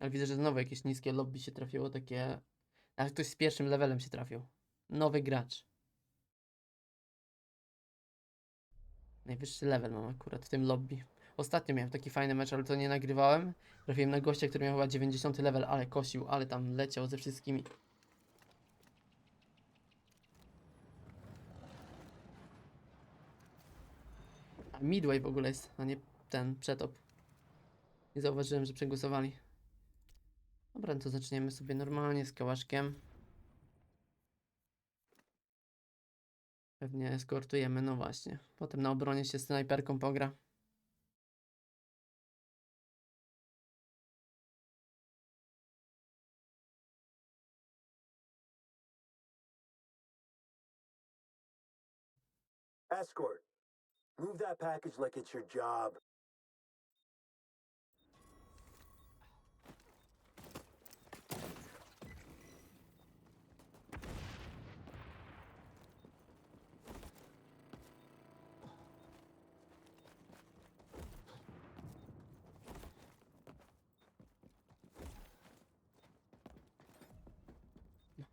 Ale widzę, że znowu jakieś niskie lobby się trafiło, takie... A ktoś z pierwszym levelem się trafił. Nowy gracz. Najwyższy level mam akurat w tym lobby. Ostatnio miałem taki fajny mecz, ale to nie nagrywałem. Trafiłem na gościa, który miał chyba 90 level, ale kosił, ale tam leciał ze wszystkimi. A Midway w ogóle jest, a nie ten przetop. Nie zauważyłem, że przegłosowali. Dobra, no to zaczniemy sobie normalnie z kałaszkiem. Pewnie eskortujemy, no właśnie. Potem na obronie się snajperką pogra. Escort. Move that package like it's your job.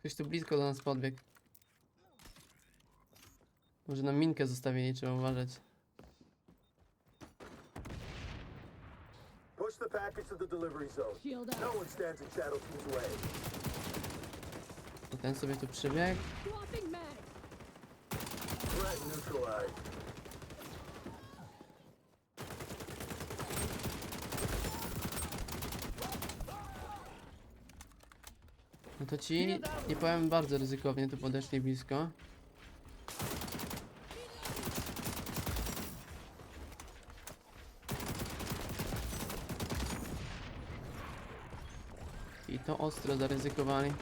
Ktoś tu blisko do nas podbiegł. Może nam minkę zostawili, trzeba uważać. Push the package to the delivery zone. Shield No up. one stands in Shadow Team's way. I ten sobie tu przybiegł. Threat neutralized. To ci, nie powiem, bardzo ryzykownie tu podeszli blisko. I to ostro zaryzykowali.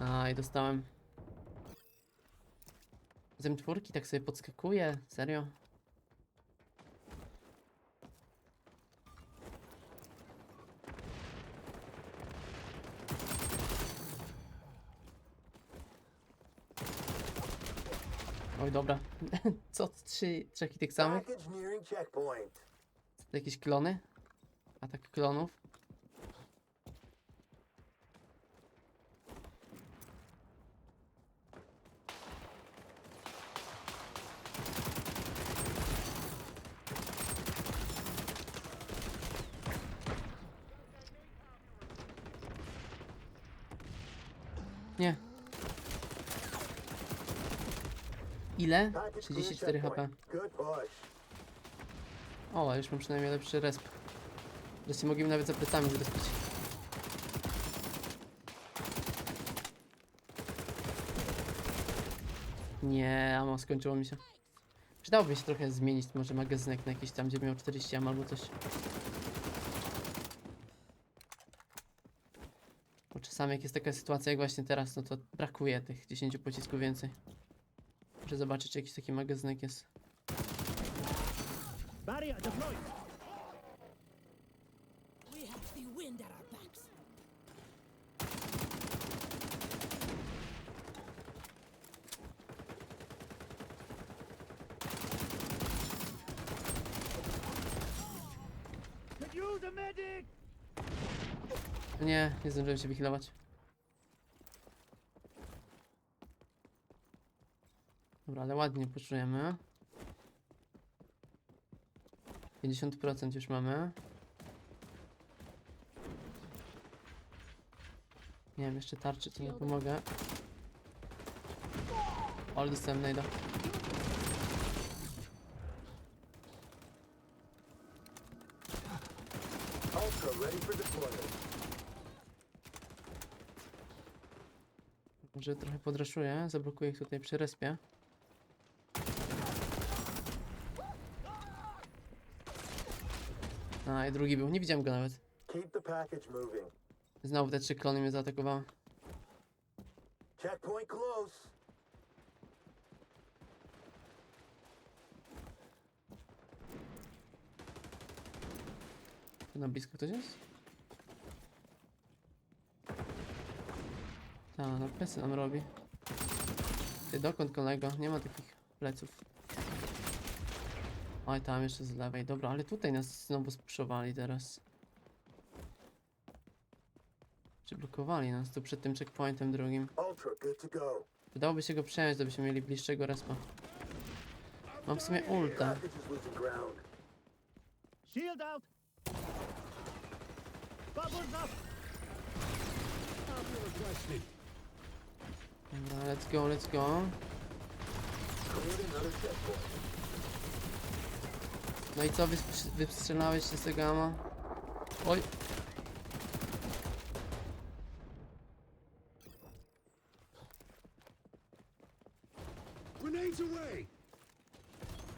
A, i dostałem. Z M4 tak sobie podskakuje, serio? Oj, dobra. Co, trzy, trzech i tych samych? To jakieś klony? Atak klonów? Nie. Ile? Package clear 34 HP. O, już mam przynajmniej lepszy resp. Wreszcie mogli nawet za plecami zrespić. Nie, amo, skończyło mi się. Przydałoby się trochę zmienić może magazynek na jakiś tam, gdzie miał 40 am albo coś. Bo czasami jak jest taka sytuacja jak właśnie teraz, no to brakuje tych 10 pocisków więcej. Muszę zobaczyć, czy jakiś taki magazynek jest. Barrier deployed. We have the wind at our backs. Could use a medic. Nie, nie zdążyłem się wychylować. Dobra, ale ładnie poczujemy. 50% już mamy. Nie wiem, jeszcze tarczy, to nie pomogę. Ale dostałem najda. Może trochę podraszuję, zablokuję ich tutaj przy respie. A, i drugi był, nie widziałem go nawet. Keep the package moving. Znowu te trzy klony mnie zaatakowały. Checkpoint close. Tu na blisko ktoś jest? Ta, na pesy nam robi. Ty dokąd kolego? Nie ma takich pleców. Oj, tam jeszcze z lewej. Dobra, ale tutaj nas znowu spuszowali teraz. Przyblokowali nas tu przed tym checkpointem drugim. Wydałoby się go przejąć, żebyśmy mieli bliższego respa. Mam w sumie ulta. Shield out. Bubbles up. Dobra, let's go, let's go. No i co, wysprz- wystrzelałeś się z tego ama? Oj!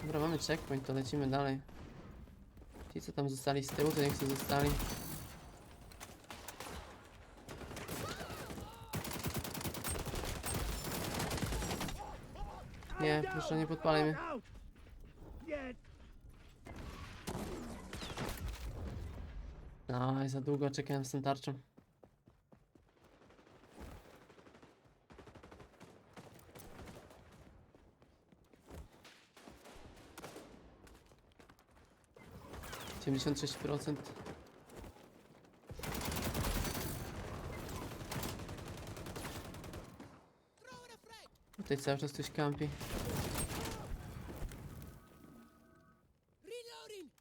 Dobra, mamy checkpoint, to lecimy dalej. Ci co tam zostali z tyłu, to niech sobie zostali. Nie, proszę nie podpalaj mnie. Out. Yet. Aj, za długo czekałem z tą tarczą. Siedemdziesiąt sześć procent. Tutaj cały czas coś kampi. Reloading!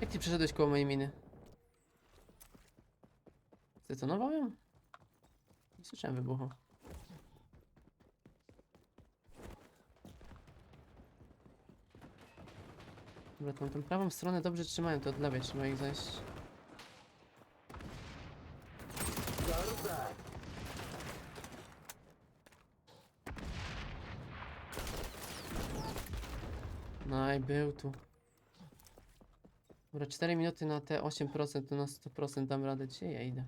Jak ty przeszedłeś koło mojej miny? Zdetonował ją? Nie słyszałem wybuchu. Dobra, tą, tą prawą stronę dobrze trzymają, to od lewej trzeba ich zajść. No i był tu. Dobra, 4 minuty na te 8%, to na 100% dam radę. Gdzie ja idę?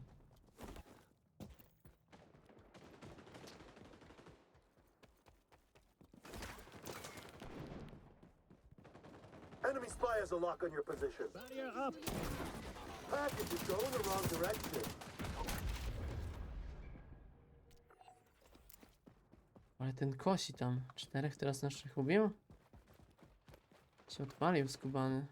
Enemy spy has a lock on your position. Barrier up. Package is going the wrong direction. Ale ten kosi tam. Czterech teraz naszych ubił? Się odpalił skubany.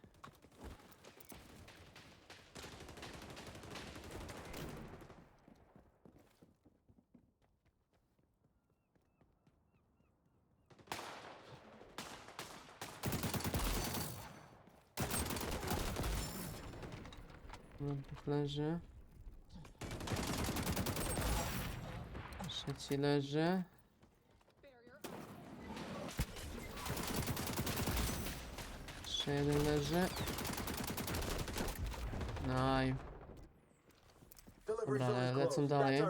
No, dwóch leży. Trzeci leży. Jeszcze jeden leży. No i Delivery Dobra, lecą dalej.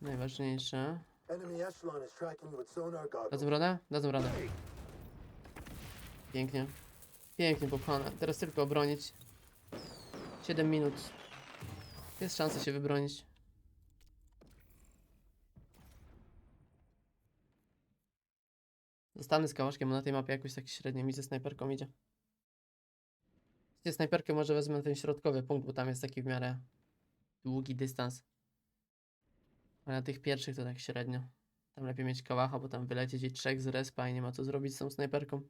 Najważniejsze. Dadzą radę? Dadzą radę. Pięknie. Pięknie popchane. Teraz tylko obronić. 7 minut. Jest szansa się wybronić. Zostanę z kałaszkiem, na tej mapie jakoś tak średnio mi ze snajperką idzie. Gdzie snajperkę może wezmę ten środkowy punkt, bo tam jest taki w miarę długi dystans. A na tych pierwszych to tak średnio. Tam lepiej mieć kałacha, bo tam wylecieć i trzech z respa i nie ma co zrobić z tą snajperką.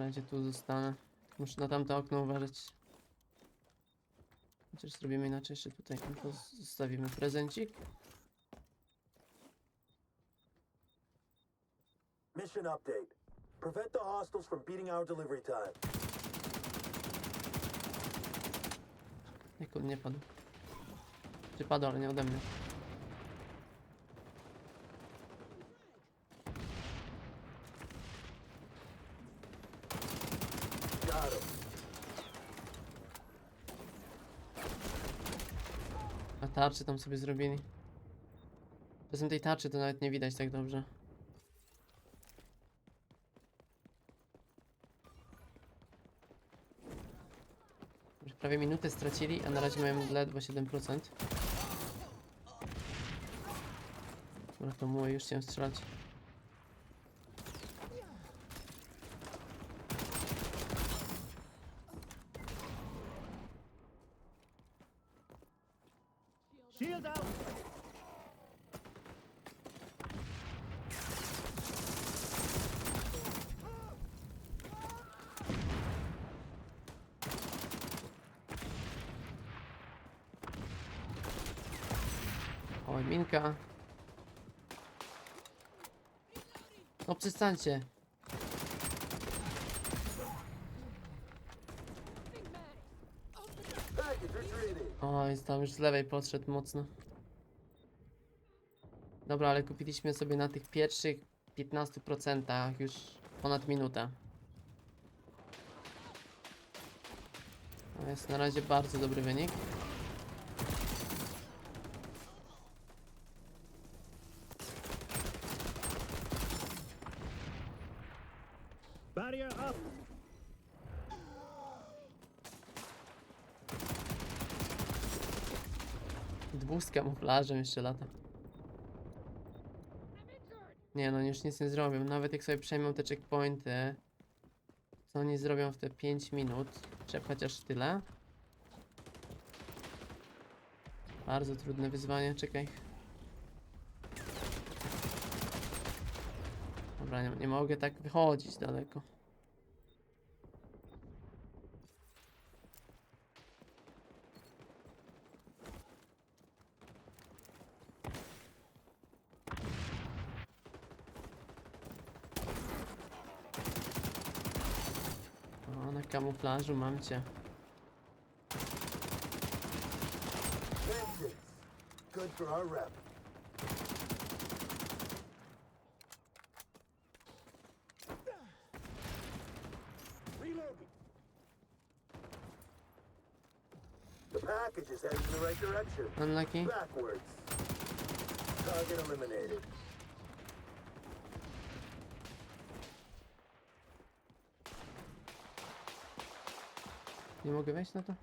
Razie tu zostanę. Muszę na tamte okno uważać. Chociaż zrobimy inaczej, jeszcze tutaj zostawimy prezencik. Mission update. Prevent the hostiles from beating our delivery time. Jak on nie padł. Czy padł, ale nie ode mnie. A tarczy tam sobie zrobili. Czasem tej tarczy to nawet nie widać tak dobrze. Już prawie minutę stracili, a na razie mają ledwo 7%. Dobra, to muły już chciałem strzelać. Shield out. Oj, minka. No przestańcie. Package Oj, tam już z lewej podszedł mocno. Dobra, ale kupiliśmy sobie na tych pierwszych 15% już ponad minutę. To jest na razie bardzo dobry wynik. Barrier up. Dwóch z kamuflażem jeszcze lata. Nie no, już nic nie zrobią. Nawet jak sobie przejmą te checkpointy, co oni zrobią w te 5 minut? Czy chociaż tyle? Bardzo trudne wyzwanie, czekaj. Dobra, nie, nie mogę tak wychodzić daleko. Kamuflażu mam cię. Good for our rep. Reloading. The package is heading in the right direction. Unlucky? Backwards. Target eliminated. Nie mogę wejść na to?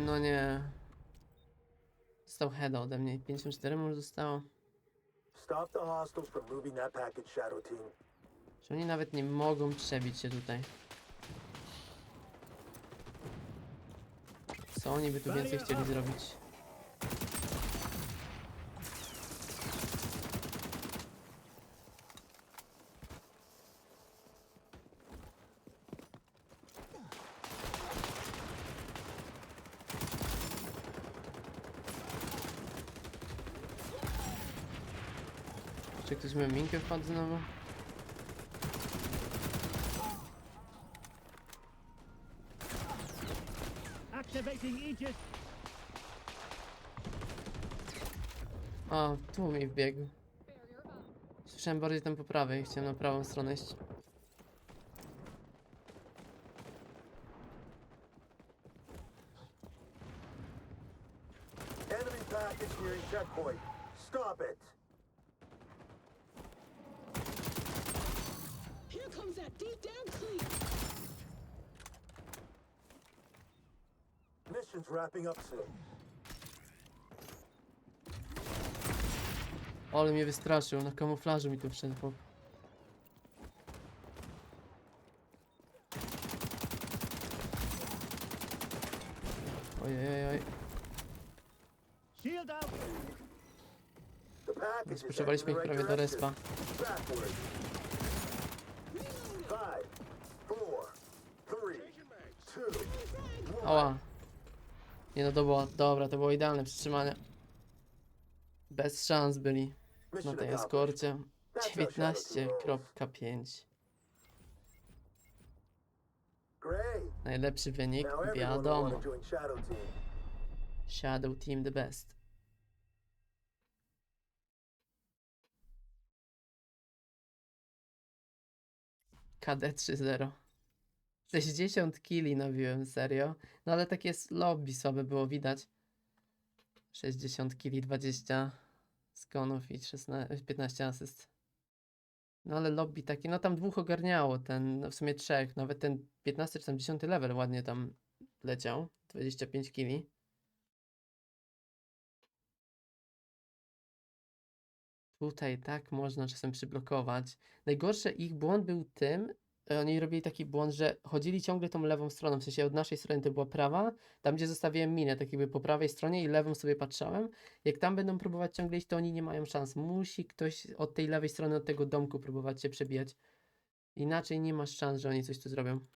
No nie. Został heada ode mnie. 54 mu zostało. Stop the hostiles from moving that package, Shadow Team. Czy oni nawet nie mogą przebić się tutaj? Co oni by tu więcej chcieli zrobić? Czy ktoś miał minkę wpadł znowu? Activating Aegis. O, tu mi wbiegł. Słyszałem bardziej tam po prawej, chciałem na prawą stronę iść. Enemy package nearing checkpoint. Stop it. That deep down clear. Mission's wrapping up soon. Ale mnie wystraszył, na kamuflażu mi tu wszedł chłop. Ojej, oj. Shield out. The package is heading in Spuszczowaliśmy the ich prawie do direction. respa. Ała. Nie no, to było, dobra, to było idealne przytrzymanie. Bez szans byli na tej eskorcie. That's how Shadow Team rolls. 19.5. Great. Najlepszy wynik, wiadomo. Shadow Team the best. KD 3-0. 60 kili nabiłem, serio. No ale takie lobby słabe było widać. 60 kili, 20 skonów i 16, 15 asyst. No ale lobby taki, no tam dwóch ogarniało, ten, no w sumie trzech, nawet ten 15 czy tam 10 level ładnie tam leciał. 25 kili. Tutaj tak można czasem przyblokować. Najgorsze ich błąd był tym, oni robili taki błąd, że chodzili ciągle tą lewą stroną, w sensie od naszej strony to była prawa, tam gdzie zostawiłem minę, tak jakby po prawej stronie i lewą sobie patrzałem. Jak tam będą próbować ciągle iść, to oni nie mają szans. Musi ktoś od tej lewej strony, od tego domku próbować się przebijać. Inaczej nie masz szans, że oni coś tu zrobią.